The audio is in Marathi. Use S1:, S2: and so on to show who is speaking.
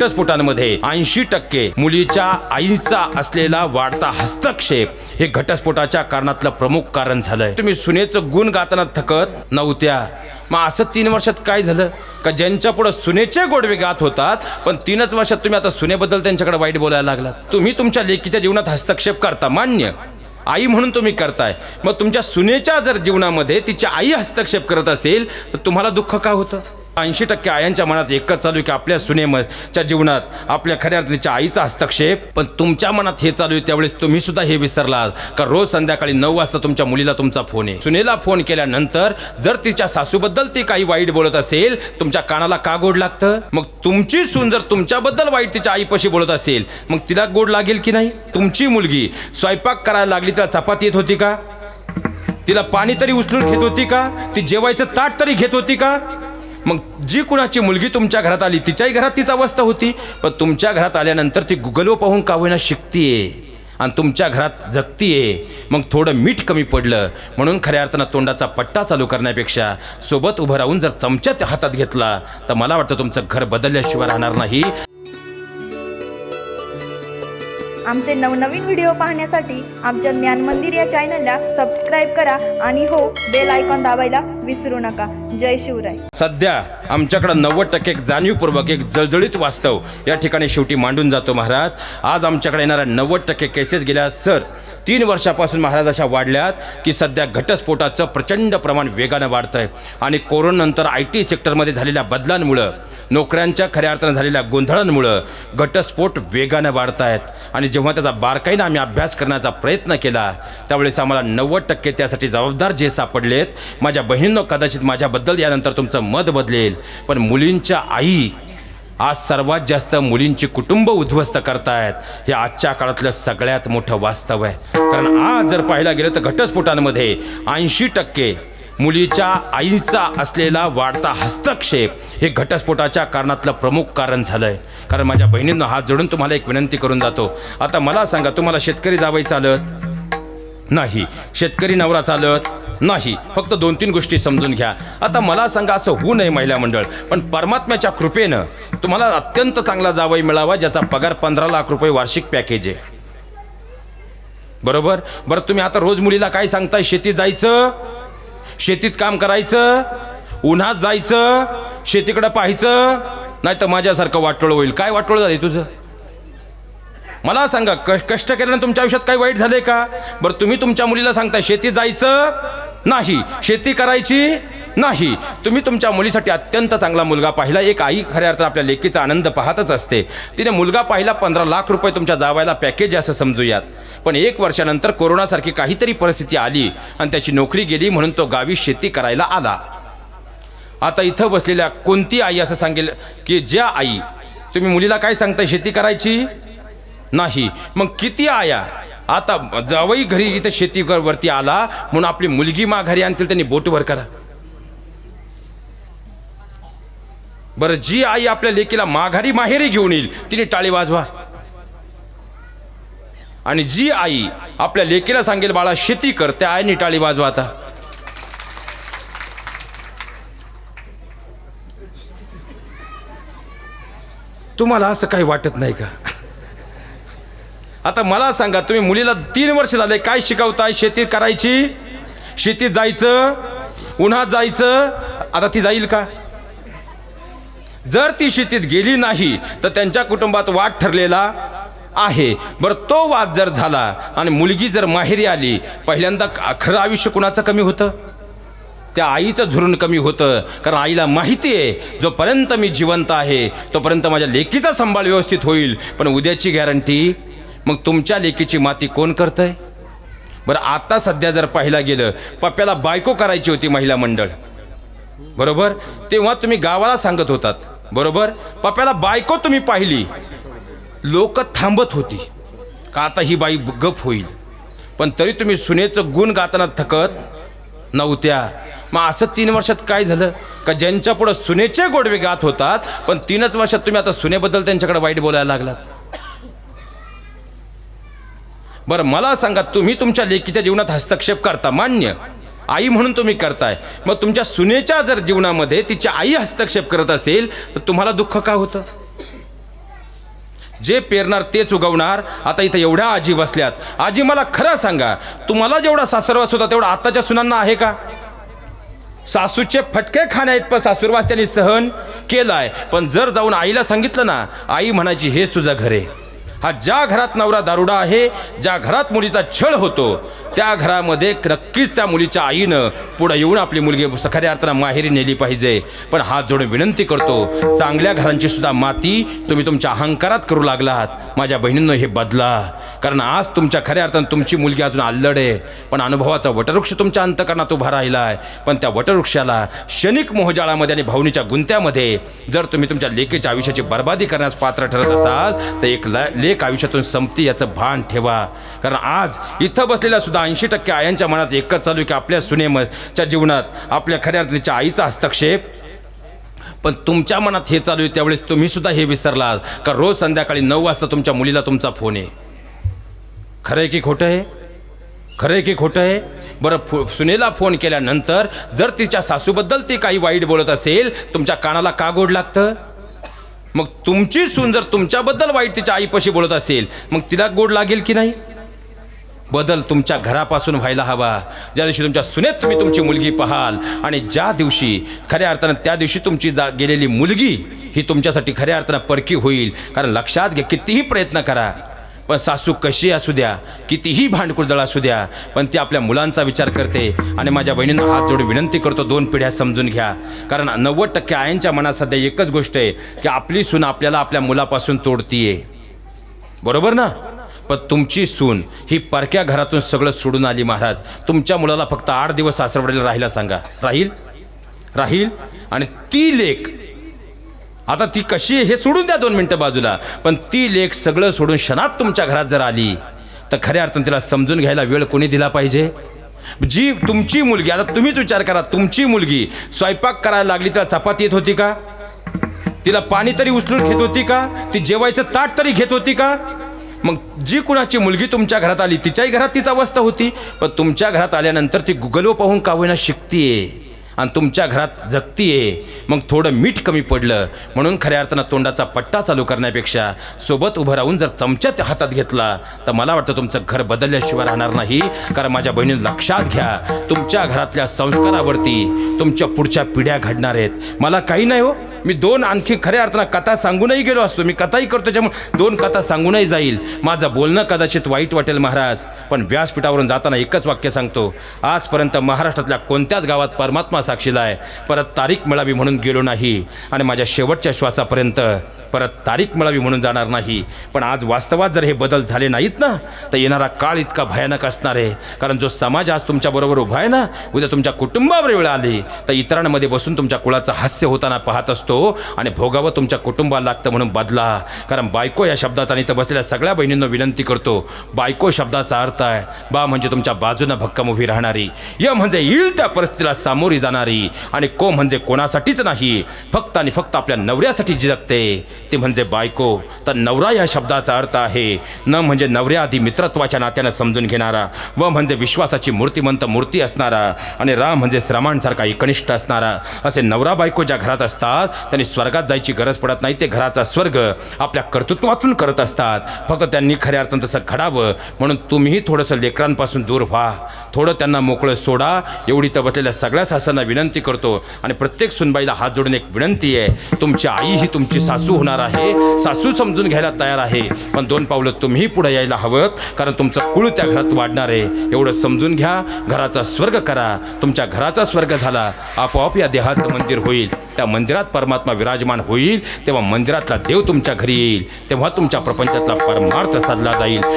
S1: घटस्फोटांमध्ये ऐंशी टक्के मुलीच्या आईचा असलेला वाढता हस्तक्षेप हे घटस्फोटाच्या कारणातलं प्रमुख कारण झालंय. तुम्ही सुनेचं गुण गाताना थकत नव्हत्या. मग असं तीन वर्षात काय झालं? का ज्यांच्या पुढे सुनेचे गोडवे गात होतात पण तीनच वर्षात तुम्ही आता सुनेबद्दल त्यांच्याकडे वाईट बोलायला लागलात. तुम्ही तुमच्या लेकीच्या जीवनात हस्तक्षेप करता मान्य. आई म्हणून तुम्ही करताय. मग तुमच्या सुनेच्या जर जीवनामध्ये तिची आई हस्तक्षेप करत असेल तर तुम्हाला दुःख का होतं? ऐंशी टक्के आयांच्या मनात एकच चालू आहे की आपल्या सुनेमच्या जीवनात आपल्या खऱ्या अर्थाच्या आईचा हस्तक्षेप. पण तुमच्या मनात हे चालू आहे त्यावेळेस तुम्ही सुद्धा हे विसरलात. का रोज संध्याकाळी नऊ वाजता तुमच्या मुलीला तुमचा फोन आहे? सुनेला फोन केल्यानंतर जर तिच्या सासूबद्दल ती काही वाईट बोलत असेल तुमच्या कानाला का गोड लागतं? मग तुमची सून जर तुमच्याबद्दल वाईट तिच्या आईपाशी बोलत असेल मग तिला गोड लागेल की नाही? तुमची मुलगी स्वयंपाक करायला लागली तिला चपाती येत होती का? तिला पाणी तरी उचलून घेत होती का? ती जेवायचं ताट तरी घेत होती का? मग जी कुणाची मुलगी तुमच्या घरात आली तिच्याही घरात तीच अवस्था होती. पण तुमच्या घरात आल्यानंतर ती गुगलवर पाहून का होईना शिकतीये आणि तुमच्या घरात जगतीये. मग थोडं मीठ कमी पडलं. म्हणून खऱ्या अर्थानं तोंडाचा पट्टा चालू करण्यापेक्षा सोबत उभं राहून जर चमच्यात हातात घेतला तर मला वाटतं तुमचं घर बदलल्याशिवाय राहणार नाही.
S2: आमचे नवनवीन व्हिडिओ पाहण्यासाठी आमच्या ज्ञान मंदिर या चॅनलला सबस्क्राईब करा आणि हो बेल आयकॉन दाबायला विसरू नका. जय शिवराय.
S1: सध्या आमच्याकडं नव्वद टक्के एक जाणीवपूर्वक एक जळजळीत वास्तव या ठिकाणी शेवटी मांडून जातो महाराज. आज आमच्याकडे येणाऱ्या नव्वद टक्के केसेस गेल्या सर तीन वर्षापासून महाराज अशा वाढल्यात की सध्या घटस्फोटाचं प्रचंड प्रमाण वेगानं वाढतं आहे आणि कोरोनानंतर आय टी सेक्टरमध्ये झालेल्या बदलांमुळं नोकऱ्यांच्या खऱ्या अर्थानं झालेल्या गोंधळांमुळं घटस्फोट वेगानं वाढत आहेत आणि जेव्हा त्याचा बारकाईनं आम्ही अभ्यास करण्याचा प्रयत्न केला त्यावेळेस आम्हाला नव्वद टक्के त्यासाठी जबाबदार जे सापडलेत माझ्या बहिणींनो कदाचित माझ्याबद्दल यानंतर तुमचं मत बदलेल पण मुलींच्या आई आज सर्वात जास्त मुलींची कुटुंब उद्ध्वस्त करतायत हे आजच्या काळातलं सगळ्यात मोठं वास्तव आहे. कारण आज जर पाहायला गेलं तर घटस्फोटांमध्ये ऐंशी टक्के मुलीच्या आईचा असलेला वाढता हस्तक्षेप हे घटस्फोटाच्या कारणातलं प्रमुख कारण झालं आहे कारण माझ्या बहिणींना हात जोडून तुम्हाला एक विनंती करून जातो. आता मला सांगा तुम्हाला शेतकरी जावई चालत? नाही. शेतकरी नवरा चालत? नाही. फक्त दोन तीन गोष्टी समजून घ्या. आता मला सांगा असं होऊ नये महिला मंडळ पण परमात्म्याच्या कृपेनं तुम्हाला अत्यंत चांगला जावई मिळावा ज्याचा पगार पंधरा लाख रुपये वार्षिक पॅकेज आहे. बरोबर? बरं तुम्ही आता रोज मुलीला काय सांगताय? शेती जायचं? शेतीत काम करायचं उन्हात जायचं शेतीकडं पाहायचं नाही तर माझ्यासारखं वाटोळ होईल. काय वाटोळ झाले तुझं? मला सांगा क कष्ट केल्यानं तुमच्या आयुष्यात काही वाईट झाले का? बरं तुम्ही तुमच्या मुलीला सांगता शेती जायचं नाही शेती करायची नाही. तुम्ही तुमच्या मुलीसाठी अत्यंत चांगला मुलगा पाहिला. एक आई खऱ्या अर्थात आपल्या लेकीचा आनंद पाहतच असते. तिने मुलगा पाहिला पंधरा लाख रुपये तुमच्या जावायला पॅकेज असं समजूयात. पण एक वर्षानंतर कोरोनासारखी काहीतरी परिस्थिती आली आणि त्याची नोकरी गेली म्हणून तो गावी शेती करायला आला. आता इथं बसलेल्या कोणती आई असं सांगेल की ज्या आई तुम्ही मुलीला काय सांगता शेती करायची? नाही. मग किती आया? आता जावई घरी इथं शेती वरती आला म्हणून आपली मुलगी माघारी आणतील त्यांनी बोटवर करा. बरं जी आई आपल्या लेकीला माघारी माहेरी घेऊन येईल तिने टाळी वाजवा. आणि जी आई आपल्या लेकीला सांगेल बाळा शेती कर. त्या आईने टाळी वाजवा आता. तुम्हाला असं काही वाटत नाही का? आता मला सांगा तुम्ही मुलीला तीन वर्ष झाले काय शिकवताय? शेती करायची? शेतीत जायचं? उन्हात जायचं? आता ती जाईल का? जर ती शेतीत गेली नाही तर त्यांच्या कुटुंबात वाट ठरलेला आहे. बरं तो वाद जर झाला आणि मुलगी जर माहेरी आली पहिल्यांदा खरं आयुष्य कुणाचं कमी होतं? त्या आईचं झुरून कमी होतं. कारण आईला माहिती आहे जोपर्यंत मी जिवंत आहे तोपर्यंत माझ्या लेकीचा सांभाळ व्यवस्थित होईल. पण उद्याची गॅरंटी मग तुमच्या लेकीची माती कोण करतंय? बरं आता सध्या जर पाहिला गेलं पप्प्याला बायको करायची होती महिला मंडळ. बरोबर? तेव्हा तुम्ही गावाला सांगत होतात. बरोबर? पप्प्याला बायको तुम्ही पाहिली. लोक थांबत होती. का आता ही बाई गप होईल? पण तरी तुम्ही सुनेचं गुण गाताना थकत नव्हत्या. मग असं तीन वर्षात काय झालं? का ज्यांच्या पुढं सुनेचे गोडवे गात होतात पण तीनच वर्षात तुम्ही आता सुनेबद्दल त्यांच्याकडे वाईट बोलायला लागलात? बरं मला सांगा तुम्ही तुमच्या लेकीच्या जीवनात हस्तक्षेप करता मान्य? आई म्हणून तुम्ही करताय. मग तुमच्या सुनेच्या जर जीवनामध्ये तिची आई हस्तक्षेप करत असेल तर तुम्हाला दुःख का होतं? जे पेरणार तेच उगवणार. आता इथं एवढ्या आजी बसल्यात. आजी मला खरं सांगा तुम्हाला जेवढा सासरवास होता तेवढा आत्ताच्या सुनांना आहे का? सासूचे फटके खाण्यात पण सासूरवास त्यांनी सहन केलाय. पण जर जाऊन आईला सांगितलं ना आई म्हणायची हेच तुझं घर आहे. हा ज्या घरात नवरा दारुडा आहे ज्या घरात मुलीचा छळ होतो त्या घरामध्ये नक्कीच त्या मुलीच्या आईनं पुढे येऊन आपली मुलगी खऱ्या अर्थानं माहेरी नेली पाहिजे. पण हात जोडून विनंती करतो चांगल्या घरांची सुद्धा माती तुम्ही तुमच्या अहंकारात करू लागलात. माझ्या बहिणींनो हे बदला. कारण आज तुमच्या खऱ्या अर्थानं तुमची मुलगी अजून अल्लड आहे पण अनुभवाचा वटवृक्ष तुमच्या अंतकरणात उभा राहिला आहे पण त्या वटवृक्षाला क्षणिक मोहजाळामध्ये आणि भावनीच्या गुंत्यामध्ये जर तुम्ही तुमच्या लेकीच्या आयुष्याची बर्बादी करण्यास पात्र ठरत असाल तर एक ल लेख आयुष्यातून संपती याचं भान ठेवा. कारण आज इथं बसलेल्या सुद्धा ऐंशी टक्के आयांच्या मनात एकच चालू आहे की आपल्या सुनेमच्या जीवनात आपल्या खऱ्या अर्थाच्या आईचा हस्तक्षेप. पण तुमच्या मनात हे चालू आहे त्यावेळेस तुम्हीसुद्धा हे विसरलात का रोज संध्याकाळी नऊ वाजता तुमच्या मुलीला तुमचा फोन आहे? खरं आहे की खोटं आहे? खरं आहे की खोटं आहे? बरं फो सुनेला फोन केल्यानंतर जर तिच्या सासूबद्दल ती काही वाईट बोलत असेल तुमच्या कानाला का गोड लागतं? मग तुमची सून जर तुमच्याबद्दल वाईट तिच्या आईपाशी बोलत असेल मग तिला गोड लागेल की नाही? बदल तुमच्या घरापासून व्हायला हवा. ज्या दिवशी तुमच्या सुनेत तुम्ही तुमची मुलगी पाहाल आणि ज्या दिवशी खऱ्या अर्थानं त्या दिवशी तुमची जा गेलेली मुलगी ही तुमच्यासाठी खऱ्या अर्थानं परकी होईल. कारण लक्षात घ्या कितीही प्रयत्न करा. पण सासू कशी असू द्या कितीही भांडकुळदळ असू द्या पण ती आपल्या मुलांचा विचार करते आणि माझ्या बहिणींना हात जोडून विनंती करतो दोन पिढ्या समजून घ्या. कारण नव्वद टक्के आयांच्या मनात सध्या एकच गोष्ट आहे की आपली सून आपल्याला आपल्या मुलापासून तोडतीये. बरोबर ना? पण तुमची सून ही परक्या घरातून सगळं सोडून आली महाराज. तुमच्या मुलाला फक्त आठ दिवस सासरवडीला राहायला सांगा. राहील? राहील? आणि ती लेख आता ती कशी आहे हे सोडून द्या दोन मिनटं बाजूला. पण ती लेख सगळं सोडून क्षणात तुमच्या घरात जर आली तर खऱ्या अर्थानं तिला समजून घ्यायला वेळ कोणी दिला पाहिजे? जी तुमची मुलगी आता तुम्हीच विचार करा तुमची मुलगी स्वयंपाक करायला लागली तिला चपाती येत होती का? तिला पाणी तरी उचलून घेत होती का? ती जेवायचं ताट तरी घेत होती का? मग जी कुणाची मुलगी तुमच्या घरात आली तिच्याही घरात तीच अवस्था होती. पण तुमच्या घरात आल्यानंतर ती गुगलवर पाहून का होईना शिकतीये? आणि तुमच्या घरात जगती आहे मग थोडं मीठ कमी पडलं. म्हणून खऱ्या अर्थानं तोंडाचा पट्टा चालू करण्यापेक्षा सोबत उभं राहून जर चमच्यात हातात घेतला तर मला वाटतं तुमचं घर बदलल्याशिवाय राहणार नाही. कारण माझ्या बहिणीनं लक्षात घ्या तुमच्या घरातल्या संस्कारावरती तुमच्या पुढच्या पिढ्या घडणार आहेत. मला काही नाही हो. मी दोन आणखी खऱ्या अर्थानं कथा सांगूनही गेलो असतो. मी कथाही करतो त्याच्यामुळे दोन कथा सांगूनही जाईल. माझं बोलणं कदाचित वाईट वाटेल महाराज पण व्यासपीठावरून जाताना एकच वाक्य सांगतो. आजपर्यंत महाराष्ट्रातल्या कोणत्याच गावात परमात्मा साक्षीला आहे. परत तारीख मिळावी म्हणून गेलो नाही. आणि माझ्या शेवटच्या श्वासापर्यंत परत तारीख मिळावी म्हणून जाणार नाही. पण आज वास्तवात जर हे बदल झाले नाहीत ना तर येणारा काळ इतका भयानक असणार आहे. कारण जो समाज आज तुमच्याबरोबर उभा आहे ना उद्या तुमच्या कुटुंबावर वेळ आली तर इतरांमध्ये बसून तुमच्या कुळाचं हास्य होताना पाहत असतो आणि भोगावं तुमच्या कुटुंबाला लागतं म्हणून बदला. कारण बायको या शब्दाचा आणि इथं बसलेल्या सगळ्या बहिणींना विनंती करतो बायको शब्दाचा अर्थ आहे बा म्हणजे तुमच्या बाजूनं भक्कम उभी राहणारी य म्हणजे येईल त्या परिस्थितीला सामोरी जाणारी आणि को म्हणजे कोणासाठीच नाही फक्त आणि फक्त आपल्या नवऱ्यासाठी जगते ते म्हणजे बायको. तर नवरा या शब्दाचा अर्थ आहे न म्हणजे नवऱ्या आधी मित्रत्वाच्या नात्यानं समजून घेणारा व म्हणजे विश्वासाची मूर्तिमंत मूर्ती असणारा आणि राम म्हणजे श्रमांसारखा एकनिष्ठ असणारा. असे नवरा बायको ज्या घरात असतात त्यांनी स्वर्गात जायची गरज पडत नाही ते घराचा स्वर्ग आपल्या कर्तृत्वातून करत असतात. फक्त त्यांनी खऱ्या अर्थानं तसं घडावं म्हणून तुम्हीही थोडंसं लेकरांपासून दूर व्हा. थोडं त्यांना मोकळं सोडा. एवढी तर बसलेल्या सगळ्या सासांना विनंती करतो आणि प्रत्येक सुनबाईला हात जोडून एक विनंती आहे तुमची आई ही तुमची सासू होणार आहे. सासू समजून घ्यायला तयार आहे. पण दोन पावलं तुम्ही पुढे यायला हवं कारण तुमचं कुळ त्या घरात वाढणार आहे. एवढं समजून घ्या घराचा स्वर्ग करा. तुमच्या घराचा स्वर्ग झाला. आपोआप या देहाचं मंदिर होईल. त्या मंदिरात परमात्मा विराजमान होईल. तेव्हा मंदिरातला देव तुमच्या घरी येईल. तेव्हा तुमच्या प्रपंचातला परमार्थ साधला जाईल.